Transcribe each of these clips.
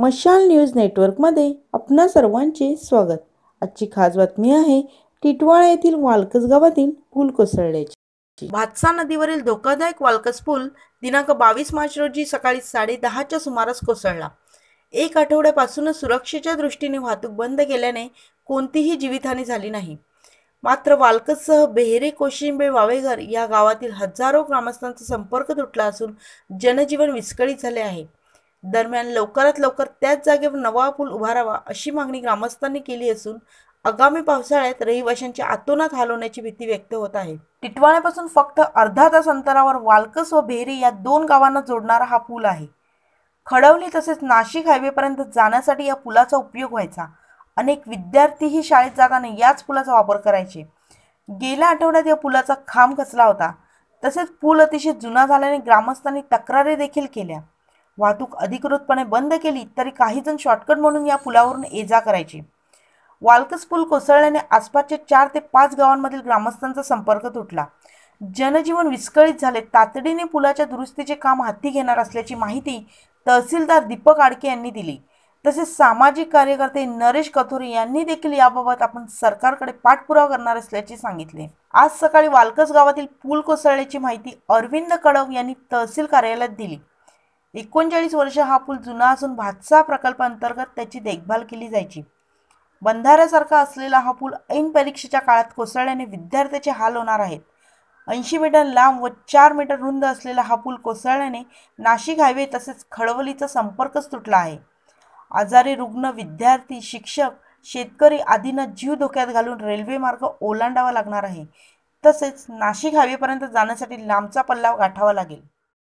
मशाल न्यूज नेटवर्कमध्ये आपणा सर्वांचे स्वागत. आजची खास बातमी आहे टिटवाळा येथील वालकस गावातील पूल कोसळल्याची. भातसा नदीवरील धोकादायक वालकस पूल दिनांक बावीस मार्च रोजी सकाळी साडे दहाच्या सुमारास कोसळला. एक आठवड्यापासूनच सुरक्षेच्या दृष्टीने वाहतूक बंद केल्याने कोणतीही जीवितहानी झाली नाही. मात्र वालकससह बेहरे कोशिंबे वावेघर या गावातील हजारो ग्रामस्थांचा संपर्क तुटला असून जनजीवन विस्कळीत झाले आहे. दरम्यान लवकरात लवकर त्याच जागेवर नवा पूल उभारावा अशी मागणी ग्रामस्थांनी केली असून आगामी पावसाळ्यात रहिवाशांच्या आतोनात हलवण्याची भीती व्यक्त होत आहे. टिटवाळ्यापासून फक्त अर्धा तास अंतरावर वालकस व भेरी या दोन गावांना जोडणारा हा पूल आहे. खडवली तसेच नाशिक हायवेपर्यंत जाण्यासाठी या पुलाचा उपयोग व्हायचा. अनेक विद्यार्थीही शाळेत जाताना याच पुलाचा वापर करायचे. गेल्या आठवड्यात या पुलाचा खांब खचला होता. तसेच पूल अतिशय जुना झाल्याने ग्रामस्थांनी तक्रारी देखील केल्या. वाहतूक अधिकृतपणे बंद केली तरी काही जण शॉर्टकट म्हणून या पुलावरून ये जा करायचे. वालकस पूल कोसळल्याने आसपासच्या चार ते पाच गावांमधील ग्रामस्थांचा संपर्क तुटला. जनजीवन विस्कळीत झाले. तातडीने पुलाच्या दुरुस्तीचे काम हाती घेणार असल्याची माहिती तहसीलदार दीपक आडके यांनी दिली. तसेच सामाजिक कार्यकर्ते नरेश कथोरे यांनी देखील याबाबत आपण सरकारकडे पाठपुरावा करणार असल्याचे सांगितले. आज सकाळी वालकस गावातील पूल कोसळल्याची माहिती अरविंद कडव यांनी तहसील कार्यालयात दिली. एकोणचाळीस वर्ष हा पूल जुना असून भातसा प्रकल्पांतर्गत त्याची देखभाल केली जायची. बंधाऱ्यासारखा असलेला हा पूल ऐन परीक्षेच्या काळात कोसळल्याने विद्यार्थ्याचे हाल होणार आहेत. ऐंशी मीटर लांब व चार मीटर रुंद असलेला हा पूल कोसळल्याने नाशिक हायवे तसेच खडवलीचा संपर्कच तुटला आहे. आजारी रुग्ण विद्यार्थी शिक्षक शेतकरी आदींना जीव धोक्यात घालून रेल्वे मार्ग ओलांडावा लागणार आहे. तसेच नाशिक हायवेपर्यंत जाण्यासाठी लांबचा पल्ला गाठावा लागेल.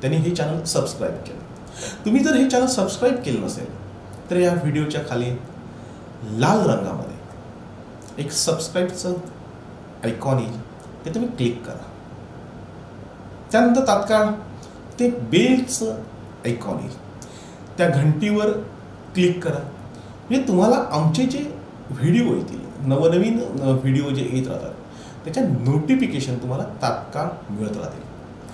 त्यांनी हे चॅनल सबस्क्राईब केलं. तुम्ही जर हे चॅनल सबस्क्राईब केलं नसेल तर या व्हिडिओच्या खाली लाल रंगामध्ये एक सबस्क्राईबचं आयकॉन येईल ते तुम्ही क्लिक करा. त्यानंतर तात्काळ ते बेलचं आयकॉन येईल. त्या घंटीवर क्लिक करा. म्हणजे तुम्हाला आमचे जे व्हिडिओ येतील नवनवीन व्हिडिओ जे येत राहतात त्याच्या नोटिफिकेशन तुम्हाला तात्काळ मिळत राहतील.